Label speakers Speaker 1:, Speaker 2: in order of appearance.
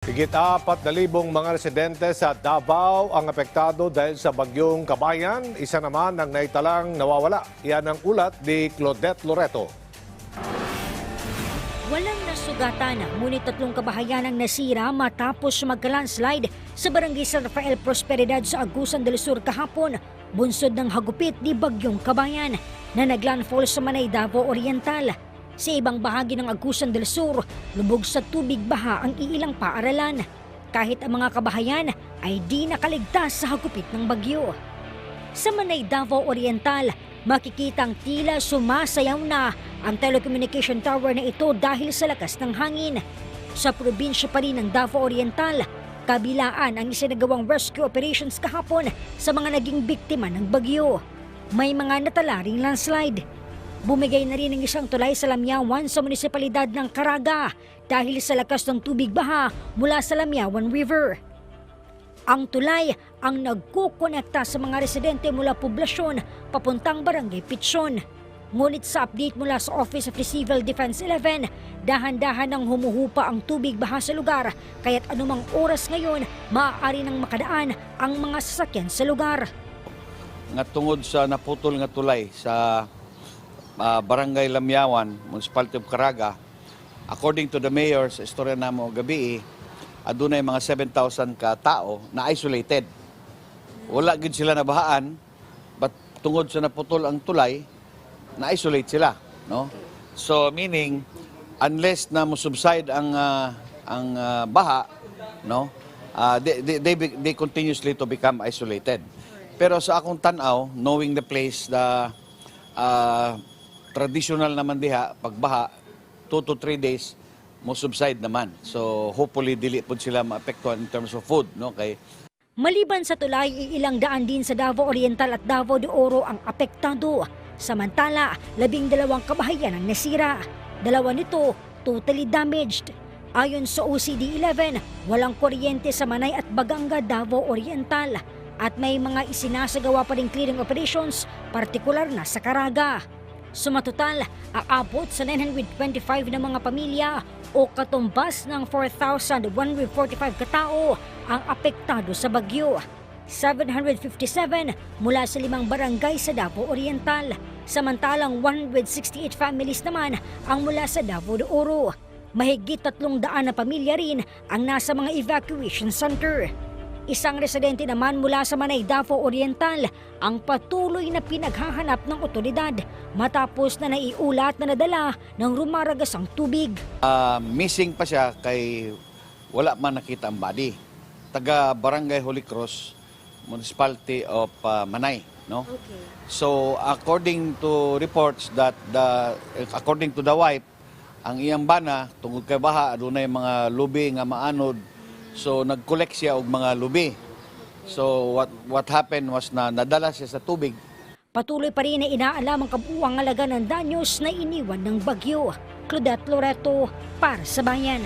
Speaker 1: Higit apat na libong mga residente sa Davao ang apektado dahil sa bagyong kabayan. Isa naman ang naitalang nawawala. Yan ang ulat ni Claudette Loreto.
Speaker 2: Walang nasugatan, ngunit tatlong kabahayan ang nasira matapos magka-landslide sa barangay San Rafael Prosperidad sa Agusan del Sur kahapon, bunsod ng hagupit ni Bagyong Kabayan na naglandfall sa Manay Davao Oriental. Sa ibang bahagi ng Agusan del Sur, lubog sa tubig baha ang iilang paaralan. Kahit ang mga kabahayan ay di nakaligtas sa hagupit ng bagyo. Sa Manay Davao Oriental, makikitang tila sumasayaw na ang telecommunication tower na ito dahil sa lakas ng hangin. Sa probinsya pa rin ng Davao Oriental, kabilaan ang isinagawang rescue operations kahapon sa mga naging biktima ng bagyo. May mga natala ring landslide. Bumigay na rin ng isang tulay sa Lamyawan sa munisipalidad ng Caraga dahil sa lakas ng tubig baha mula sa Lamyawan River. Ang tulay ang nagkukonekta sa mga residente mula poblasyon papuntang barangay Pitson. Ngunit sa update mula sa Office of the Civil Defense 11, dahan-dahan nang humuhupa ang tubig baha sa lugar kaya't anumang oras ngayon maaari nang makadaan ang mga sasakyan sa lugar.
Speaker 3: nga tungod sa naputol nga tulay sa ah, Barangay Lamyawan, Municipality of Caraga, according to the mayor sa istorya namo gabi, adunay mga 7,000 ka tao na isolated. Wala gid sila nabahaan, but tungod sa naputol ang tulay, na-isolate sila, no? So meaning unless na mo subside ang ah, ang ah, baha, no? ah, they, they, they, they continuously to become isolated. Pero sa akong tanaw, knowing the place, the ah, traditional naman diha, pagbaha, 2 to 3 days, mo subside naman. So hopefully dili po sila maapektuhan in terms of food, no? Kay
Speaker 2: Maliban sa tulay, ilang daan din sa Davao Oriental at Davao de Oro ang apektado. Samantala, labing dalawang kabahayan ang nasira. Dalawa nito totally damaged. Ayon sa OCD-11, walang kuryente sa Manay at Baganga, Davao Oriental. At may mga isinasagawa pa ring clearing operations, partikular na sa Caraga. Sumatotal, aabot sa 925 na mga pamilya o katumbas ng 4,145 katao ang apektado sa bagyo. 757 mula sa limang barangay sa Davao Oriental, samantalang 168 families naman ang mula sa Davao de Oro. Mahigit tatlong daan na pamilya rin ang nasa mga evacuation center. Isang residente naman mula sa Manay Davao Oriental ang patuloy na pinaghahanap ng otoridad matapos na naiulat na nadala ng rumaragasang tubig.
Speaker 3: ah, missing pa siya kay wala man nakita ang body. Taga Barangay Holy Cross, Municipality of ah, Manay, no? So according to reports that the according to the wife, ang iyang bana tungod kay baha adunay mga lubi nga maanod. So nag-collect siya og mga lubi. So what what happened was na nadala siya sa tubig
Speaker 2: Patuloy pa rin na inaalam ang kabuuang alaga ng danyos na iniwan ng bagyo. Claudette Loreto para sa bayan.